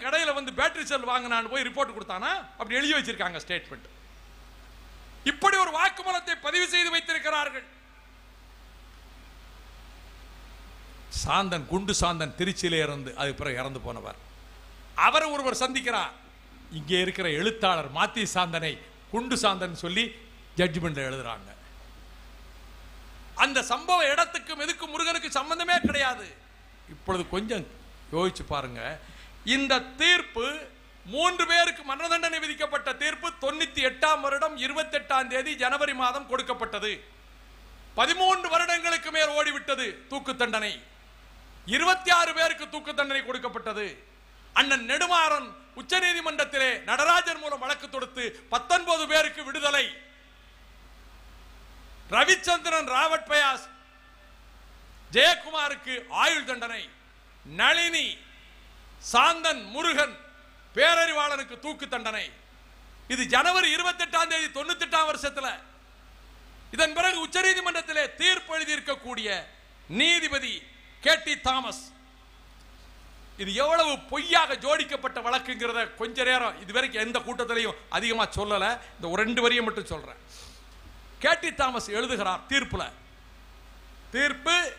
என் கடையில் வந்து பேட்டரி செல் வாங்கினான்னு போய் ரிப்போர்ட் கொடுத்தானா? அப்படி எழுதி வச்சிருக்காங்க ஸ்டேட்மெண்ட் இப்படி ஒரு வாக்குமூலத்தை பதிவு செய்து வைத்திருக்கிறார்கள். சாந்தன் குண்டு சாந்தன் திருச்சியில இருந்து அது பிறகு இறந்து போனவர். அவர் ஒருவர் சந்திக்கிறார். இங்கே இருக்கிற எழுத்தாளர் மாத்தி சாந்தனை குண்டு சாந்தன் சொல்லி ஜட்ஜ்மெண்ட் எழுதுறாங்க. அந்த சம்பவ இடத்துக்கும் எதுக்கும் முருகனுக்கு சம்பந்தமே கிடையாது. இப்பொழுது கொஞ்சம் யோசிச்சு பாருங்க. இந்த தீர்ப்பு மூன்று பேருக்கு மரண தண்டனை விதிக்கப்பட்ட தீர்ப்பு தொண்ணூத்தி எட்டாம் வருடம் இருபத்தி எட்டாம் தேதி ஜனவரி மாதம் கொடுக்கப்பட்டது. பதிமூன்று வருடங்களுக்கு மேல் ஓடிவிட்டது தூக்கு தண்டனை. இருபத்தி ஆறு பேருக்கு தூக்கு தண்டனை கொடுக்கப்பட்டது. அண்ணன் நெடுமாறன் உச்சநீதிமன்றத்திலே நடராஜன் மூலம் வழக்கு தொடுத்து பத்தொன்பது பேருக்கு விடுதலை. ரவிச்சந்திரன் ராவட் பயாஸ் ஜெயக்குமாருக்கு ஆயுள் தண்டனை. நளினி சாந்தன் முருகன் பேரறிவாளனுக்கு தூக்கு தண்டனை. இது ஜனவரி இருபத்தி எட்டாம் தேதி தொண்ணூத்தி எட்டாம் வருஷத்துல. இதன் பிறகு உச்சநீதிமன்றத்திலே தீர்ப்பு எழுதியிருக்கக்கூடிய நீதிபதி கே டி தாமஸ். இது எவ்வளவு பொய்யாக ஜோடிக்கப்பட்ட வழக்குங்கிறத கொஞ்ச நேரம் இதுவரைக்கும் எந்த கூட்டத்திலையும் அதிகமா சொல்லல. இந்த ஒரு ரெண்டு வரியை மட்டும் சொல்றேன். கே டி தாமஸ் எழுதுகிறார் தீர்ப்புல. தீர்ப்பு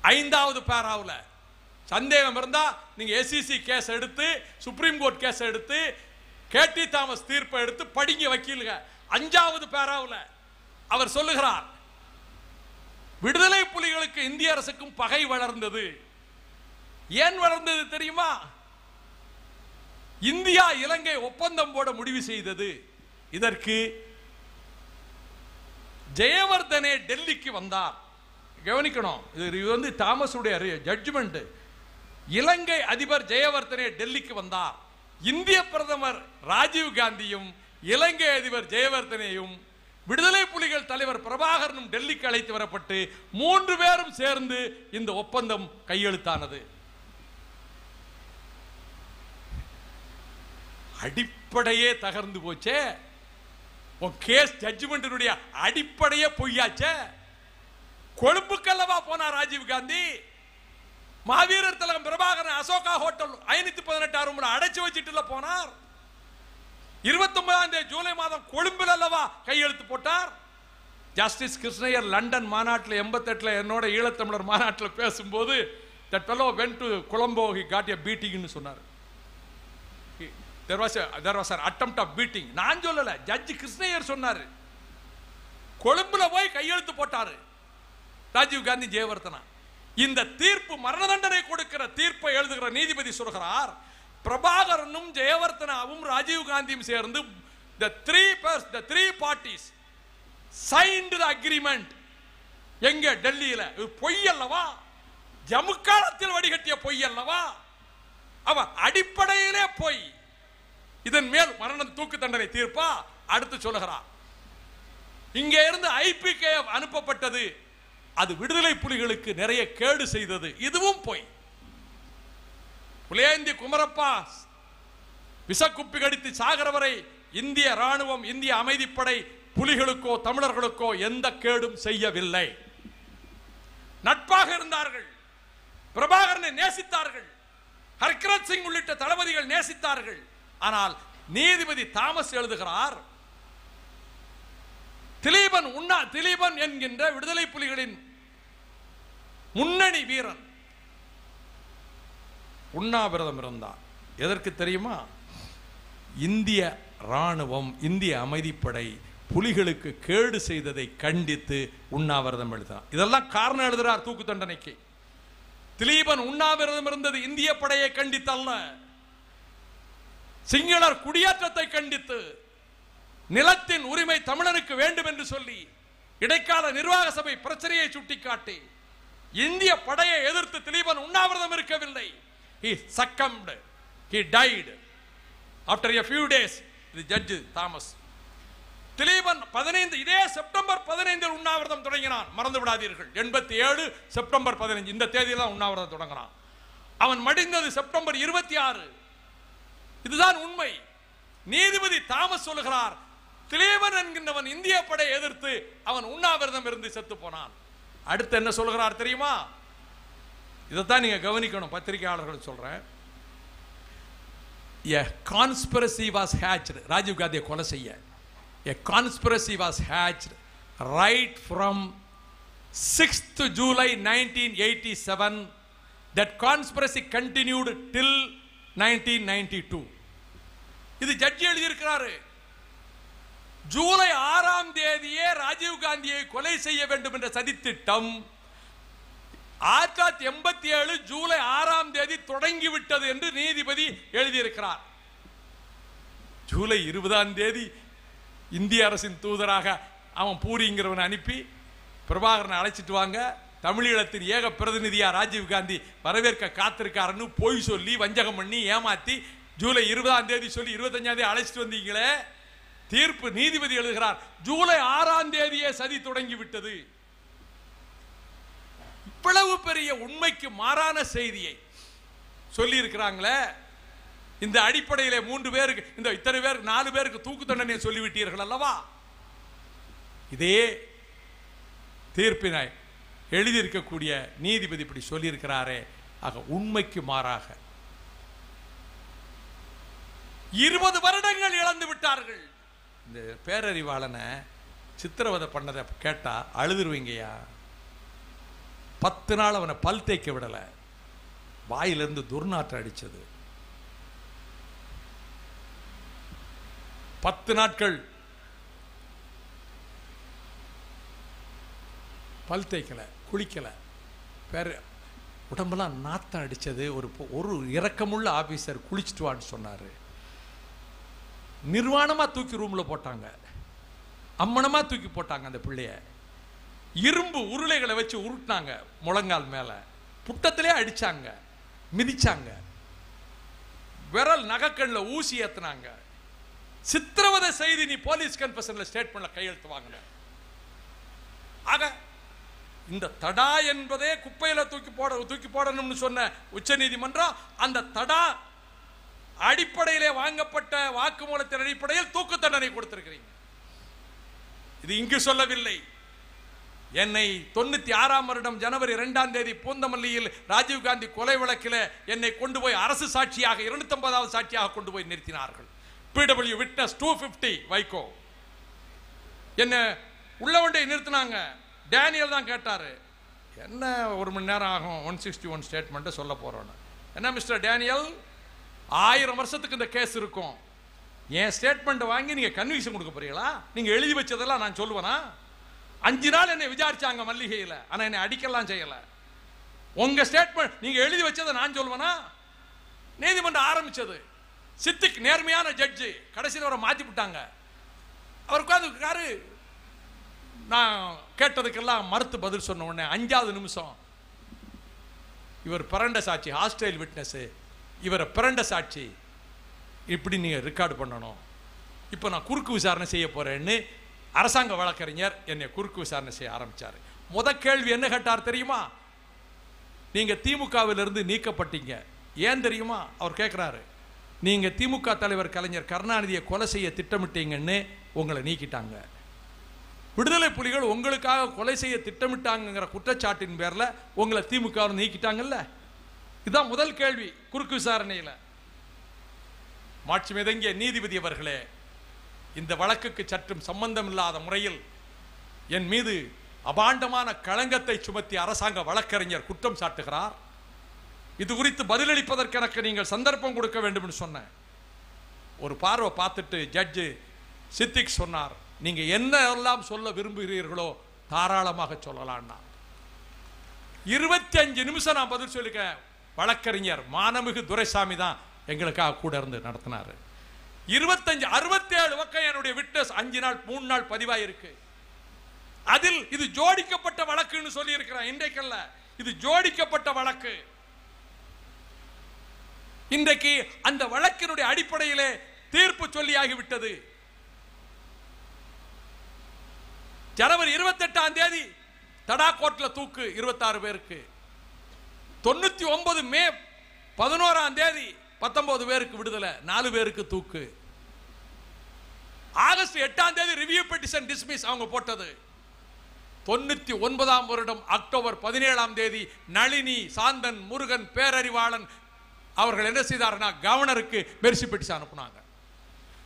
ஐந்தாவது பேராவில். சந்தேகம் இருந்தா நீங்க எஸ்சிசி கேஸ் எடுத்து சுப்ரீம் கோர்ட் கேஸ் எடுத்து கேடி தாமஸ் தீர்ப்பை எடுத்து படிங்க வக்கீலுங்க. அஞ்சாவது பேராவில் அவர் சொல்லுகிறார் விடுதலை புலிகளுக்கு இந்திய அரசுக்கும் பகை வளர்ந்தது. ஏன் வளர்ந்தது தெரியுமா? இந்தியா இலங்கை ஒப்பந்தம் போட முடிவு செய்தது. இதற்கு ஜெயவர்தனே டெல்லிக்கு வந்தார். கவனிக்கணும் இது இது வந்து தாமஸுடைய ஜட்ஜ்மெண்ட் இலங்கை அதிபர் ஜெயவர்தனே டெல்லிக்கு வந்தார். இந்திய பிரதமர் ராஜீவ் காந்தியும் இலங்கை அதிபர் ஜெயவர்தனேயும் விடுதலை புலிகள் தலைவர் பிரபாகரனும் டெல்லிக்கு அழைத்து வரப்பட்டு மூன்று பேரும் சேர்ந்து இந்த ஒப்பந்தம் கையெழுத்தானது. அடிப்படையே தகர்ந்து போச்சே. உன் கேஸ் ஜட்ஜ்மெண்டினுடைய அடிப்படையே பொய்யாச்சே. கொழும்புக்கல்லவா போனா ராஜீவ் காந்தி? மாவீரர் திலகம் பிரபாகரன் அசோகா ஹோட்டல் ஐநூத்தி பதினெட்டு ரூம்ல அடைச்சு வச்சுட்டுல போனார். இருபத்தி ஒன்பதாம் தேதி ஜூலை மாதம் கொழும்பில் அல்லவா கையெழுத்து போட்டார். ஜஸ்டிஸ் கிருஷ்ணயர் லண்டன் மாநாட்டில் எண்பத்தெட்டில் என்னோட ஈழத்தமிழர் மாநாட்டில் பேசும்போது that fellow went to Colombo he got a பீட்டிங்னு சொன்னார். There was there was are atom of beating நான் சொல்லலை ஜட்ஜ் கிருஷ்ணயர் சொன்னார். கொழும்புல போய் கையெழுத்து போட்டார். ராஜீவ் காந்தி ஜெயவர்தனா. இந்த தீர்ப்பு மரண தண்டனை கொடுக்கிற தீர்ப்பை எழுதுகிற நீதிபதி சொல்கிறார் பிரபாகரனும் ஜெயவர்த்தனாவும் ராஜீவ் காந்தியும் சேர்ந்து the three par the three parties signed the agreement எங்க? டெல்லியில. இது பொய் அல்லவா? ஜமுக்காலத்தில் வடிகட்டிய பொய் அல்லவா? அவ அடிப்படையிலே பொய். இதன் மேல் மரண தூக்கு தண்டனை தீர்ப்பா? அடுத்து சொல்லுகிறார். இங்கே இருந்து ஐபிகே அனுப்பப்பட்டது. அது விடுதலை புலிகளுக்கு நிறைய கேடு செய்தது. இதுவும் போய். புலியேந்தி குமரப்பா விசக்குப்பி கடித்து சாகிறவரை இந்திய ராணுவம் இந்திய அமைதிப்படை புலிகளுக்கோ தமிழர்களுக்கோ எந்த கேடும் செய்யவில்லை. நட்பாக இருந்தார்கள். பிரபாகரனை நேசித்தார்கள். ஹர்கிரத் சிங் உள்ளிட்ட தளபதிகள் நேசித்தார்கள். ஆனால் நீதிபதி தாமஸ் எழுதுகிறார் திலீபன் உண்ணா திலீபன் என்கின்ற விடுதலை புலிகளின் முன்னணி வீரன் உண்ணாவிரதம் இருந்தான் எதற்கு தெரியுமா? இந்திய ராணுவம் இந்திய அமைதிப்படை புலிகளுக்கு கேடு செய்ததை கண்டித்து உண்ணாவிரதம் எழுதினார். இதெல்லாம் காரணம் எழுதுகிறார் தூக்கு தண்டனைக்கு. திலீபன் உண்ணாவிரதம் இருந்தது இந்திய படையை கண்டித்தல்ல. சிங்களர் குடியேற்றத்தை கண்டித்து நிலத்தின் உரிமை தமிழருக்கு வேண்டும் என்று சொல்லி இடைக்கால நிர்வாக சபை பிரச்சனையை சுட்டிக்காட்டி இந்திய படையை எதிர்த்து திலீபன் உண்ணாவிரதம் இருக்கவில்லை. He succumbed. He died. After a few days இது ஜட்ஜ் தாமஸ் திலீபன் பதினைந்து இதே செப்டம்பர் பதினைந்தில் உண்ணாவிரதம் தொடங்கினான். மறந்து விடாதீர்கள். எண்பத்தி ஏழு செப்டம்பர் பதினைஞ்சு இந்த தேதியில் தான் உண்ணாவிரதம் தொடங்கினான். அவன் மடிந்தது செப்டம்பர் இருபத்தி ஆறு. இதுதான் உண்மை. நீதிபதி தாமஸ் சொல்லுகிறார் திலீபன் என்கின்றவன் இந்திய படை எதிர்த்து அவன் உண்ணாவிரதம் இருந்து செத்து போனான். அடுத்து என்ன சொல்கிறார் தெரியுமா? இதைத்தான் நீங்க கவனிக்கணும் பத்திரிகையாளர்கள் சொல்றேன். A conspiracy was hatched Rajiv காந்தியை கொலை செய்ய. A conspiracy was hatched right from sixth July nineteen eighty seven that conspiracy continued till nineteen ninety two இது ஜட்ஜி எழுதியிருக்கிறாரு. ஜூலை ஆறாம் தேதியே ராஜீவ் காந்தியை கொலை செய்ய வேண்டும் என்ற சதித்திட்டம் ஆயிரத்தி தொள்ளாயிரத்தி எண்பத்தி ஏழு ஜூலை ஆறாம் தேதி தொடங்கிவிட்டது என்று நீதிபதி எழுதியிருக்கிறார். ஜூலை இருபதாம் தேதி இந்திய அரசின் தூதராக அவன் பூரிங்கிறவனை அனுப்பி பிரபாகரனை அழைச்சிட்டு வாங்க. தமிழீழத்தின் ஏக பிரதிநிதியா ராஜீவ் காந்தி வரவேற்க காத்திருக்காருன்னு பொய் சொல்லி வஞ்சகம் பண்ணி ஏமாத்தி ஜூலை இருபதாம் தேதி சொல்லி இருபத்தஞ்சாம் தேதி அழைச்சிட்டு வந்தீங்களே. தீர்ப்பு நீதிபதி எழுதுகிறார். ஜூலை ஆறாம் தேதியே சதி தொடங்கி விட்டது இவ்வளவு பெரிய உண்மைக்கு மாறான செய்தியை சொல்லி இருக்கிறாங்களே இந்த அடிப்படையிலே மூன்று பேருக்கு இந்த இத்தனை பேருக்கு நாலு பேருக்கு தூக்கு தண்டனை சொல்லிவிட்டீர்கள் அல்லவா? இதே தீர்ப்பினை எழுதியிருக்கக்கூடிய நீதிபதி இப்படி சொல்லியிருக்கிறாரே. ஆக உண்மைக்கு மாறாக. இருபது வருடங்கள் இழந்து விட்டார்கள். இந்த பேரறிவாளனை சித்திரவதை பண்ணதை கேட்டால் அழுதுருவீங்கய்யா. பத்து நாள் அவனை பல் தேய்க்க விடலை. வாயிலிருந்து துர்நாற்றம் அடித்தது பத்து நாட்கள் பல் தேய்க்கலை குளிக்கலை. பேர் உடம்பெல்லாம் நாத்தம் அடிச்சது. ஒரு ஒரு இரக்கமுள்ள ஆஃபீஸர் குளிச்சுட்டு வான்னு சொன்னார். நிர்வாணமாக தூக்கி ரூமில் போட்டாங்க. அம்மனமாக தூக்கி போட்டாங்க அந்த பிள்ளைய. இரும்பு உருளைகளை வச்சு உருட்டினாங்க முழங்கால் மேலே. புட்டத்திலே அடித்தாங்க மிதிச்சாங்க. விரல் நகக்கண்ல ஊசி ஏற்றினாங்க சித்திரவதை செய்தி நீ போலீஸ் கன்ஃபஷன்ல ஸ்டேட்மெண்ட்ல கையெழுத்து வாங்கின. ஆக இந்த தடா என்பதே குப்பையில் தூக்கி போட தூக்கி போடணும்னு சொன்ன உச்சநீதிமன்றம் அந்த தடா அடிப்படையிலே வாங்கப்பட்ட வாக்குமூலத்தின் அடிப்படையில் தூக்கு தண்டனை கொடுத்திருக்கிறீங்க. இது இங்கு சொல்லவில்லை. என்னை தொண்ணூத்தி ஆறாம் வருடம் ஜனவரி இரண்டாம் தேதி பூந்தமல்லியில் ராஜீவ்காந்தி கொலை வழக்கில் என்னை கொண்டு போய் அரசு சாட்சியாக இருநூத்தொன்பதாவது சாட்சியாக கொண்டு போய் நிறுத்தினார்கள். PW witness two fifty Vaiko. என்ன உள்ளவண்டியை நிறுத்தினாங்க. டேனியல் தான் கேட்டாரு. என்ன ஒரு மணி நேரம் ஆகும் ஒன் சிக்ஸ்டி ஒன் ஸ்டேட்மெண்ட்டை சொல்ல போறோன்னு என்ன மிஸ்டர் டேனியல் ஆயிரம் வருஷத்துக்கு இந்த கேஸ் இருக்கும். என் ஸ்டேட்மெண்ட் வாங்கி நீங்க கன்விக்ஷன் கொடுக்க போறீங்களா? நீங்க எழுதி வச்சதெல்லாம் நான் சொல்லுவேனா? அஞ்சு நாள் என்னை விசாரிச்சாங்க மல்லிகையில். ஆனால் என்னை அடிக்கலாம் செய்யலை. உங்க ஸ்டேட்மெண்ட் நீங்க எழுதி வச்சதை நான் சொல்லுவேனா? நீதிமன்றம் ஆரம்பிச்சது. சித்திக் நேர்மையான ஜட்ஜு கடைசியில் அவரை மாற்றி விட்டாங்க. அவர் உட்கார்ந்து நான் கேட்டதுக்கெல்லாம் மறுத்து பதில் சொன்ன உடனே அஞ்சாவது நிமிஷம். இவர் பிறண்ட சாட்சி ஹாஸ்டைல் விட்னஸ் இவரை பிறண்ட சாட்சி. இப்படி நீங்கள் ரெக்கார்டு பண்ணணும். இப்போ நான் குறுக்கு விசாரணை செய்ய போகிறேன்னு அரசாங்க வழக்கறிஞர் என்னை குறுக்கு விசாரணை செய்ய ஆரம்பிச்சார். முத கேள்வி என்ன கேட்டார் தெரியுமா? நீங்கள் திமுகவிலிருந்து நீக்கப்பட்டீங்க. ஏன் தெரியுமா? அவர் கேட்குறாரு நீங்கள் திமுக தலைவர் கலைஞர் கருணாநிதியை கொலை செய்ய திட்டமிட்டீங்கன்னு உங்களை நீக்கிட்டாங்க. விடுதலை புலிகள் உங்களுக்காக கொலை செய்ய திட்டமிட்டாங்கங்கிற குற்றச்சாட்டின் பேரில் உங்களை திமுக நீக்கிட்டாங்கல்ல? இதுதான் முதல் கேள்வி குறுக்கு விசாரணையில். மாட்சி மிதங்கிய நீதிபதி அவர்களே இந்த வழக்குக்கு சற்றும் சம்பந்தம் இல்லாத முறையில் என் மீது அபாண்டமான களங்கத்தை சுமத்தி அரசாங்க வழக்கறிஞர் குற்றம் சாட்டுகிறார். இது குறித்து பதிலளிப்பதற்கு எனக்கு நீங்கள் சந்தர்ப்பம் கொடுக்க வேண்டும் என்று சொன்னேன். ஒரு பார்வை பார்த்துட்டு ஜட்ஜு சித்திக் சொன்னார் நீங்க என்ன எல்லாம் சொல்ல விரும்புகிறீர்களோ தாராளமாக சொல்லலாம்னா. இருபத்தி அஞ்சு நிமிஷம் நான் பதில் சொல்லிக்க வழக்கறிஞர் மானமிகு துரைசாமி தான் எங்களுக்காக கூட இருந்து நடத்தினார். இருபத்தஞ்சு அறுபத்தேழு பக்கம் என்னுடைய விட்னஸ் அஞ்சு நாள் மூணு நாள் பதிவாயிருக்கு. அதில் இது ஜோடிக்கப்பட்ட வழக்குன்னு சொல்லி இருக்கிறேன் இன்றைக்கல்ல இது ஜோடிக்கப்பட்ட வழக்கு. இன்றைக்கு அந்த வழக்கினுடைய அடிப்படையிலே தீர்ப்பு சொல்லியாகிவிட்டது. ஜனவரி இருபத்தெட்டாம் தேதி தடா கோட்ல தூக்கு இருபத்தாறு பேருக்கு. தொண்ணூத்தி ஒன்பது மே பதினோராம் தேதி பத்தொன்பது பேருக்கு விடுதலை நாலு பேருக்கு தூக்கு. ஆகஸ்ட் எட்டாம் தேதி ரிவ்யூ பெட்டிஷன் டிஸ்மிஸ் அவங்க போட்டது. தொண்ணூத்தி ஒன்பதாம் வருடம் அக்டோபர் பதினேழாம் தேதி நளினி சாந்தன் முருகன் பேரறிவாளன் அவர்கள் என்ன செய்தார்னா கவர்னருக்கு மெர்சி பெட்டிஷன் அனுப்புனாங்க.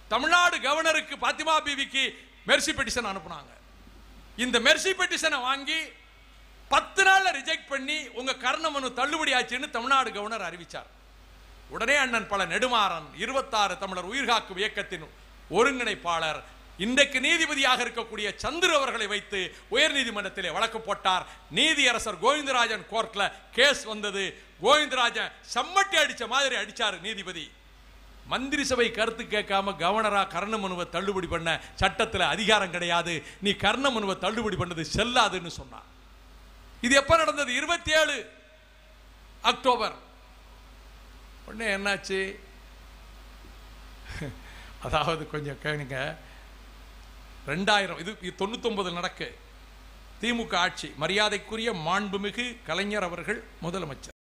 தமிழ்நாடு கவர்னருக்கு பாத்திமா பிவிக்கு மெர்சி பெட்டிஷன் அனுப்புனாங்க. இந்த மெர்சி பெட்டிஷனை வாங்கி பத்து நாள்ல ரிஜெக்ட் பண்ணி உங்க கர்ண மனு தள்ளுபடி ஆச்சுன்னு தமிழ்நாடு கவர்னர் அறிவிச்சார். உடனே அண்ணன் பல நெடுமாறன் இருபத்தாறு தமிழர் உயிர்காக்கும் இயக்கத்தின் ஒருங்கிணைப்பாளர் இன்றைக்கு நீதிபதியாக இருக்கக்கூடிய சந்திர அவர்களை வைத்து உயர் நீதிமன்றத்திலே வழக்கு போட்டார். நீதியரசர் கோவிந்தராஜன் கோர்ட்ல கேஸ் வந்தது. கோவிந்தராஜன் சம்மட்டி அடிச்ச மாதிரி அடிச்சார் நீதிபதி. மந்திரி சபை கருத்து கேட்காம கவர்னரா கர்ண மனுவை தள்ளுபடி பண்ண சட்டத்தில் அதிகாரம் கிடையாது. நீ கர்ண மனுவை தள்ளுபடி பண்ணது செல்லாதுன்னு சொன்னார். இது எப்ப நடந்தது? இருபத்தி ஏழு அக்டோபர். உடனே என்னாச்சு? அதாவது கொஞ்சம் கேளுங்க. ரெண்டாயிரம் இது தொண்ணூத்தொன்பது நடக்கு. திமுக ஆட்சி மரியாதைக்குரிய மாண்புமிகு கலைஞர் அவர்கள் முதலமைச்சர்.